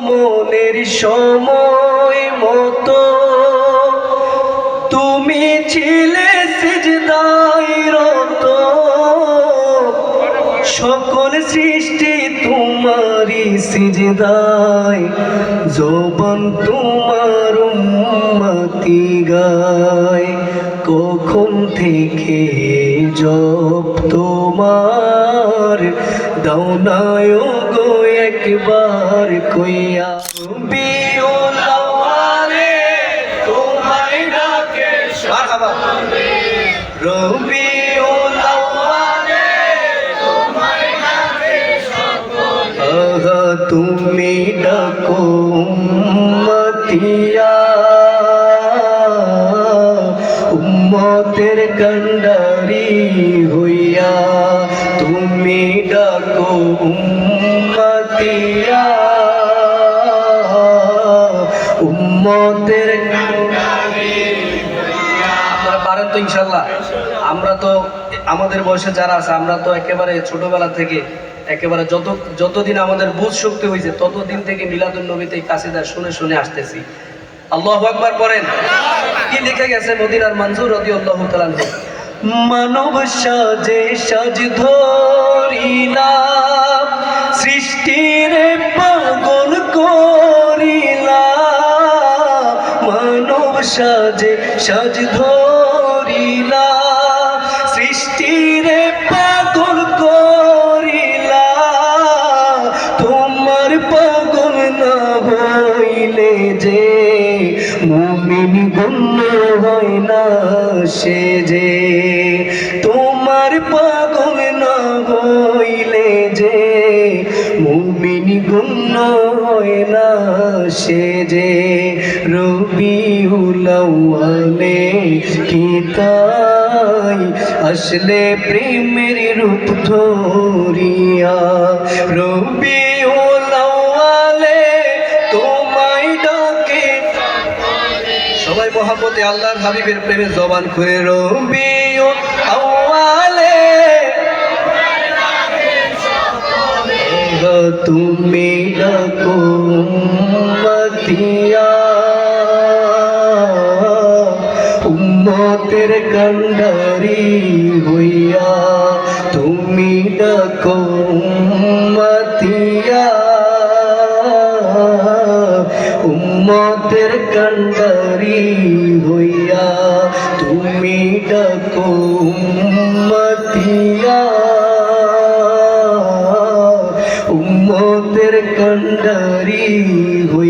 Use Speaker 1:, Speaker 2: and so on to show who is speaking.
Speaker 1: মনের সময় মতো। তুমি ছিলে রত। সকল সৃষ্টি তোমারই সিজদায়। জবান তোমার উম্মতি গায়। কখন থেকে জব তোমার? গো একবার কইয়া বিউল আওয়ালে তোমায় ডাকে মারহাবা রবিউল আওয়ালে আহা তুমি ডাকো উম্মতিয়া। উম্মতের কন্ডারি হইয়া তুমি ডাকো উম্মতিয়া। আমরা তো আমাদের বয়সে যারা আছে, আমরা তো একেবারে ছোটবেলা থেকে একেবারে যত যতদিন আমাদের বুঝ শক্তি হয়েছে, ততদিন থেকে মিলাদুল নবীতে কাসিদা শুনে শুনে আসতেছি। আল্লাহ আকবার পড়েন। কি লিখে গেছে মদিনার মঞ্জুর রদি আল্লাহ মানব সাজে সাজ ধরিলাম সাজে সাজ ধরিলা, সৃষ্টির পাগল করিলাম তোমার পাগল না হইলে যে মুমিন গণ্য হয় না সে যে, তোমার পাগল না হইলে যে মুমিন গণ্য হয় না সে যে রবিউলাওয়ালে কিতাই আসলে প্রেমের রূপ ধরিয়া। ডাকে। সবাই মহাপতে আল্লাহর হাবিবের প্রেমে জবান করে রবিও আওয়ালে তুমি ডাকো উম্মতিয়া উম্মতের কন্ডারি হইয়া তুমি ডাকো উম্মতিয়া। উম্মতের কন্ডারি হইয়া তুমি ডাকো উম্মতিয়া। উম্মতের কন্ডারি হইয়া